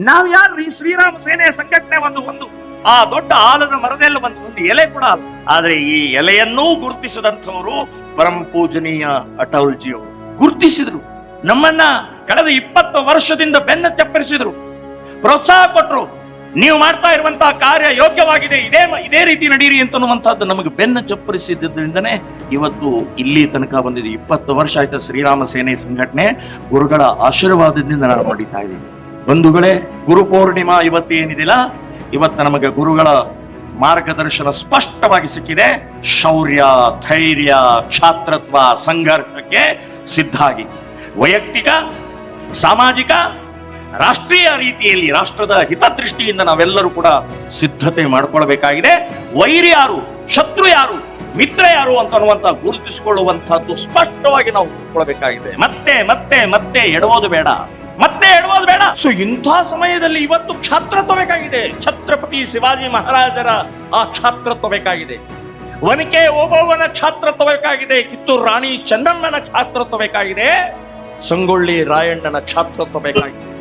ನಾವ್ ಯಾರು ಈ ಶ್ರೀರಾಮ ಸೇನೆಯ ಸಂಘಟನೆ ಒಂದು ಒಂದು, ಆ ದೊಡ್ಡ ಆಲದ ಮರದಲ್ಲಿ ಒಂದು ಒಂದು ಎಲೆ ಕೂಡ ಅಲ್ಲ ಆದ್ರೆ ಈ ಎಲೆಯನ್ನೂ ಗುರುತಿಸಿದಂಥವರು ಪರಮ ಪೂಜನೀಯ ಅಟಲ್ಜಿಯವರು ಗುರುತಿಸಿದ್ರು. ನಮ್ಮನ್ನ ಕಳೆದ ಇಪ್ಪತ್ತು ವರ್ಷದಿಂದ ಬೆನ್ನ ತೆಪ್ಪರಿಸಿದ್ರು. ಪ್ರೋತ್ಸಾಹ ಕೊಟ್ರು. ನೀವು ಮಾಡ್ತಾ ಇರುವಂತಹ ಕಾರ್ಯ ಯೋಗ್ಯವಾಗಿದೆ. ಇದೇ ಇದೇ ರೀತಿ ನಡೀರಿ ಅಂತನ್ನುವಂತಹದ್ದು ನಮಗೆ ಬೆನ್ನ ಚಪ್ಪರಿಸಿದ್ದರಿಂದನೇ ಇವತ್ತು ಇಲ್ಲಿ ತನಕ ಬಂದಿದೆ. ಇಪ್ಪತ್ತು ವರ್ಷ ಆಯ್ತು ಶ್ರೀರಾಮ ಸೇನೆ ಸಂಘಟನೆ. ಗುರುಗಳ ಆಶೀರ್ವಾದದಿಂದ ನಾನು ಮಾಡಿತಾ ಇದ್ದೀನಿ. ಬಂಧುಗಳೇ ಗುರು ಪೂರ್ಣಿಮಾ ಇವತ್ತೇನಿದಿಲ್ಲ? ಇವತ್ತು ನಮಗೆ ಗುರುಗಳ ಮಾರ್ಗದರ್ಶನ ಸ್ಪಷ್ಟವಾಗಿ ಸಿಕ್ಕಿದೆ. ಶೌರ್ಯ, ಧೈರ್ಯ, ಕ್ಷಾತ್ರತ್ವ, ಸಂಘರ್ಷಕ್ಕೆ ಸಿದ್ಧಾಗಿ. ವೈಯಕ್ತಿಕ, ಸಾಮಾಜಿಕ, ರಾಷ್ಟ್ರೀಯ ರೀತಿಯಲ್ಲಿ ರಾಷ್ಟ್ರದ ಹಿತದೃಷ್ಟಿಯಿಂದ ನಾವೆಲ್ಲರೂ ಕೂಡ ಸಿದ್ಧತೆ ಮಾಡಿಕೊಳ್ಬೇಕಾಗಿದೆ. ವೈರಿ ಯಾರು, ಶತ್ರು ಯಾರು, ಮಿತ್ರ ಯಾರು ಅಂತ ಅನ್ನುವಂತ ಗುರುತಿಸಿಕೊಳ್ಳುವಂತಹದ್ದು ಸ್ಪಷ್ಟವಾಗಿ ನಾವು ತಿಳ್ಕೊಳ್ಬೇಕಾಗಿದೆ. ಮತ್ತೆ ಮತ್ತೆ ಮತ್ತೆ ಎಡವೋದು ಬೇಡ. ಸೊ ಇಂಥ ಸಮಯದಲ್ಲಿ ಇವತ್ತು ಕ್ಷಾತ್ರತ್ವ ಬೇಕಾಗಿದೆ ಛತ್ರಪತಿ ಶಿವಾಜಿ ಮಹಾರಾಜರ ಆ ಕ್ಷಾತ್ರತ್ವ ಬೇಕಾಗಿದೆ ಒನಕೆ ಓಬವ್ವನ ಕ್ಷಾತ್ರತ್ವ ಬೇಕಾಗಿದೆ ಕಿತ್ತೂರು ರಾಣಿ ಚೆನ್ನಮ್ಮನ ಕ್ಷಾತ್ರತ್ವ ಬೇಕಾಗಿದೆ ಸಂಗೊಳ್ಳಿ ರಾಯಣ್ಣನ ಕ್ಷಾತ್ರತ್ವ ಬೇಕಾಗಿದೆ